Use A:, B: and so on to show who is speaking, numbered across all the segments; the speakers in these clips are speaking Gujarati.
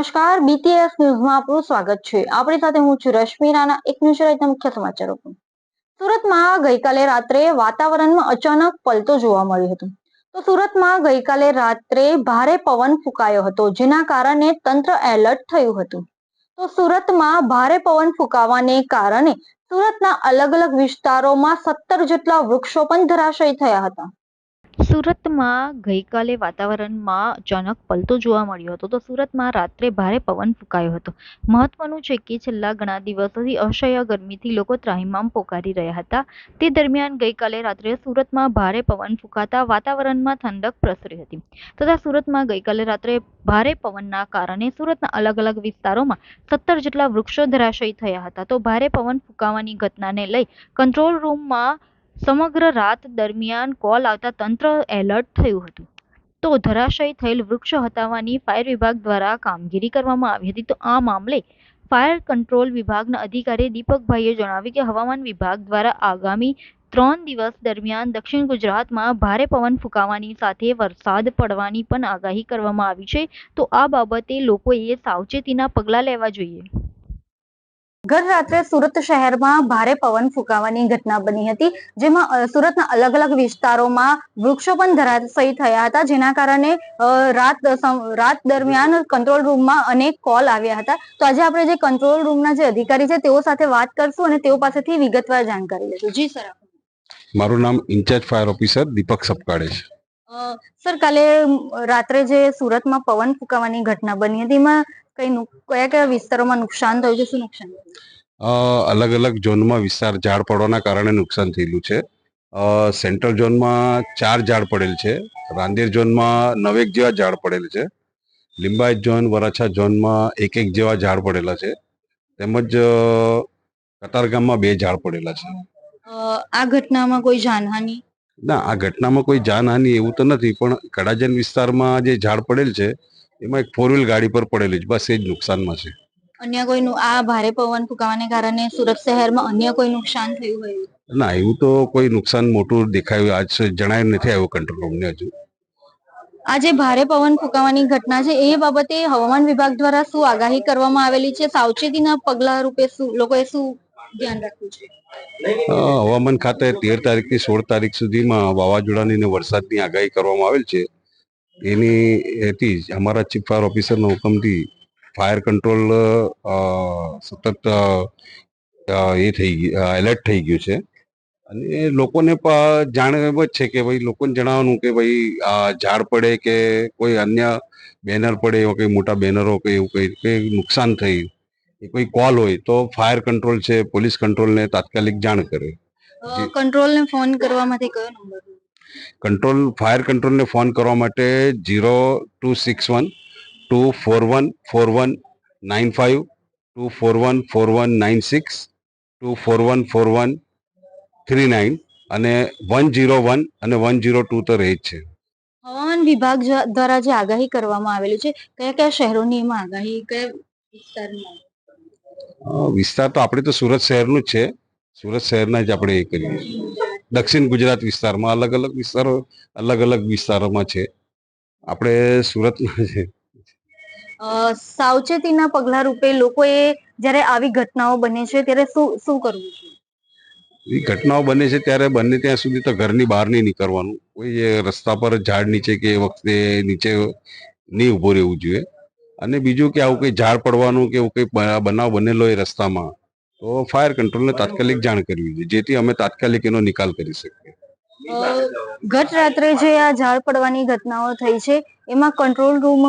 A: નમસ્કાર. બીટીએસ ન્યૂઝમાં આપનું સ્વાગત છે. આપણી સાથે હું છું રશ્મિ રાણા. એક ન્યૂઝ રાઈટના મુખ્ય સમાચારો. સુરતમાં ગઈકાલે રાત્રે વાતાવરણમાં અચાનક પલટો જોવા મળ્યો હતો. તો સુરતમાં ગઈકાલે રાત્રે ભારે પવન ફૂંકાયો હતો, જેના કારણે તંત્ર એલર્ટ થયું હતું. તો સુરતમાં ભારે પવન ફૂંકાવાને કારણે સુરતના અલગ અલગ વિસ્તારોમાં સત્તર જેટલા વૃક્ષો પણ ધરાશયી થયા હતા. સુરતમાં ગઈકાલે વાતાવરણમાં અચાનક પલટો જોવા મળ્યો હતો. તો સુરતમાં રાત્રે ભારે પવન ફૂંકાયો હતો. મહત્વનું છે કે છેલ્લા ઘણા દિવસોથી અસહ્ય ગરમીથી લોકો ત્રાહિમામ પોકારી રહ્યા હતા. તે દરમિયાન ગઈકાલે રાત્રે સુરતમાં ભારે પવન ફૂંકાતા વાતાવરણમાં ઠંડક પ્રસરી હતી. તથા સુરતમાં ગઈકાલે રાત્રે ભારે પવનના કારણે સુરતના અલગ અલગ વિસ્તારોમાં સત્તર જેટલા વૃક્ષો ધરાશયી થયા હતા. તો ભારે પવન ફૂંકાવાની ઘટનાને લઈ કંટ્રોલ રૂમમાં સમગ્ર રાત દરમિયાન કોલ આવતા તંત્ર એલર્ટ થયું હતું. તો ધરાશયી થયેલ વૃક્ષો હટાવવાની ફાયર વિભાગ દ્વારા કામગીરી કરવામાં આવી હતી. તો આ મામલે ફાયર કંટ્રોલ વિભાગના અધિકારી દીપકભાઈએ જણાવ્યું કે હવામાન વિભાગ દ્વારા આગામી ત્રણ દિવસ દરમિયાન દક્ષિણ ગુજરાતમાં ભારે પવન ફૂંકાવાની સાથે વરસાદ પડવાની પણ આગાહી કરવામાં આવી છે. તો આ બાબતે લોકોએ સાવચેતીના પગલાં લેવા જોઈએ. ગત રાત્રે સુરત શહેરમાં ભારે પવન ફૂંકાવાની ઘટના બની હતી, જેમાં સુરતના અલગ અલગ વિસ્તારોમાં વૃક્ષો પણ ધરાશયી થયા હતા, જેના કારણે રાત રાત દરમિયાન કંટ્રોલ રૂમમાં અનેક કોલ આવ્યા હતા. તો આજે આપણે જે કંટ્રોલ રૂમના જે અધિકારી છે, તેઓ સાથે વાત કરશું અને તેઓ પાસેથી વિગતવાર જાણકારી લઈશું. જી, સર.
B: મારું નામ incharge fire officer Deepak Sapkale છે.
A: સર કાલે રાત્રે જે સુરતમાં પવન ફૂંકાવાની ઘટના બની હતી એમાં કઈ કયા કયા વિસ્તારોમાં નુકસાન થયું છે શું નુકસાન
B: અલગ અલગ ઝોનમાં વિસ્તાર ઝાડ પડવાના કારણે નુકસાન થયેલું છે. સેન્ટ્રલ ઝોનમાં ચાર ઝાડ પડેલ છે. રાંદેર ઝોનમાં નવેક જેવા ઝાડ પડેલ છે. લિંબાયત ઝોન વરાછા ઝોનમાં એક એક જેવા ઝાડ પડેલા છે. તેમજ કતારગામમાં બે ઝાડ પડેલા છે.
A: આ ઘટનામાં કોઈ જાનહાની
B: ના આ ઘટનામાં કોઈ જાનહાનિ એવું તો નથી પણ કડાજન વિસ્તારમાં જે ઝાડ પડેલ છે એમાં એક ફોર વ્હીલ ગાડી પર પડેલી છે. બસ એ જ નુકસાનમાં છે.
A: અન્ય કોઈનું આ ભારે પવન ફૂંકાવાને કારણે સુરત શહેરમાં અન્ય કોઈ નુકસાન થયું હોય?
B: ના એવું તો કોઈ નુકસાન મોટું દેખાયું આજ જણાય નથી આવ્યું કંટ્રોલ રૂમને હજુ.
A: આ જે ભારે પવન ફૂંકાવાની ઘટના છે એ બાબતે હવામાન વિભાગ દ્વારા શું આગાહી કરવામાં આવેલી છે? સાવચેતીના પગલા રૂપે શું લોકોએ શું
B: હવામાન ખાતે તેર તારીખથી સોળ તારીખ સુધીમાં વાવાઝોડાની અને વરસાદની આગાહી કરવામાં આવેલ છે. એની એથી જ અમારા ચીફ ફાયર ઓફિસરના હુકમથી ફાયર કંટ્રોલ સતત એ થઈ એલર્ટ થઈ ગયું છે. અને લોકોને પ- જાણ એમ જ છે કે ભાઈ લોકોને જણાવવાનું કે ભાઈ આ ઝાડ પડે કે કોઈ અન્ય બેનર પડે, એવા કંઈ મોટા બેનરો કે એવું કંઈ કંઈ નુકસાન થઈ એ કોઈ કોલ હોય તો ફાયર કંટ્રોલ છે પોલીસ કંટ્રોલને તાત્કાલિક જાણ કરે.
A: કંટ્રોલને ફોન કરવા માટે કયો નંબર
B: કંટ્રોલ ફાયર કંટ્રોલને ફોન કરવા માટે zero two six one two four one four one nine five two four one four one nine six two four one four one three nine અને વન જીરો વન અને વન જીરો ટુ તો રહે જ છે.
A: હવામાન વિભાગ દ્વારા જે આગાહી કરવામાં આવેલી છે કયા કયા શહેરોની એમાં આગાહી કયા વિસ્તારમાં?
B: વિસ્તાર તો આપણે તો સુરત શહેરનું જ છે. સુરત શહેરના જ આપણે એ કરીએ. દક્ષિણ ગુજરાત વિસ્તારમાં અલગ અલગ વિસ્તારો અલગ અલગ વિસ્તારોમાં છે. આપણે સુરતમાં છે.
A: સાવચેતીના પગલા રૂપે લોકોએ જ્યારે આવી ઘટનાઓ બને છે ત્યારે શું શું કરવું
B: એ ઘટનાઓ બને છે ત્યારે બને ત્યાં સુધી તો ઘરની બહાર નહીં નીકળવાનું. કોઈ એ રસ્તા પર ઝાડ નીચે કે એ વખતે નીચે નહીં ઊભો રહેવું જોઈએ. અને બીજું કે આવું કંઈ ઝાડ પડવાનું કે એવું કંઈ બનાવ બનેલો એ રસ્તામાં તો ફાયર કંટ્રોલને તાત્કાલિક જાણ કરવી જોઈએ જેથી અમે તાત્કાલિક એનો નિકાલ કરી શકીએ.
A: ગત રાત્રે જે આ ઝાડ પડવાની ઘટનાઓ થઈ છે એમાં કંટ્રોલ રૂમ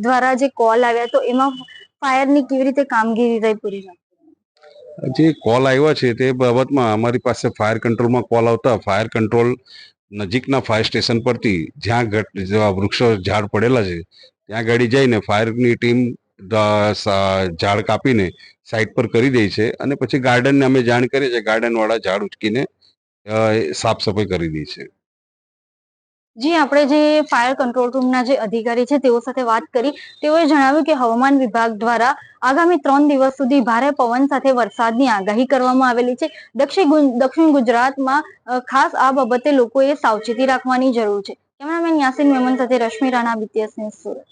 A: દ્વારા જે કોલ આવ્યા તો એમાં ફાયરની કેવી રીતે કામગીરી રહી પૂરી
B: જે કોલ આવ્યા છે તે બાબતમાં અમારી પાસે ફાયર કંટ્રોલમાં કોલ આવતા ફાયર કંટ્રોલ નજીકના ફાયર સ્ટેશન પરથી જ્યાં વૃક્ષો ઝાડ પડેલા છે ત્યાં ગાડી જઈને ફાયરની ટીમ ઝાડ કાપીને સાઈડ પર કરી દે છે અને પછી ગાર્ડનને અમે જાણ કરીએ છીએ ગાર્ડનવાળા ઝાડ ઉચકીને સાફસફાઈ સાફ સફાઈ કરી દે છે.
A: જી, આપણે જે ફાયર કંટ્રોલ રૂમના જે અધિકારી છે, તેઓ સાથે વાત કરી. તેઓએ જણાવ્યું કે હવામાન વિભાગ દ્વારા આગામી ત્રણ દિવસ સુધી ભારે પવન સાથે વરસાદની આગાહી કરવામાં આવેલી છે. દક્ષિણ દક્ષિણ ગુજરાતમાં ખાસ આ બાબતે લોકોએ સાવચેતી રાખવાની જરૂર છે. કેમેરામેન યાસીન મેમન સાથે રશ્મિ રાણા બીટીએસ ન્યૂઝ સુરત.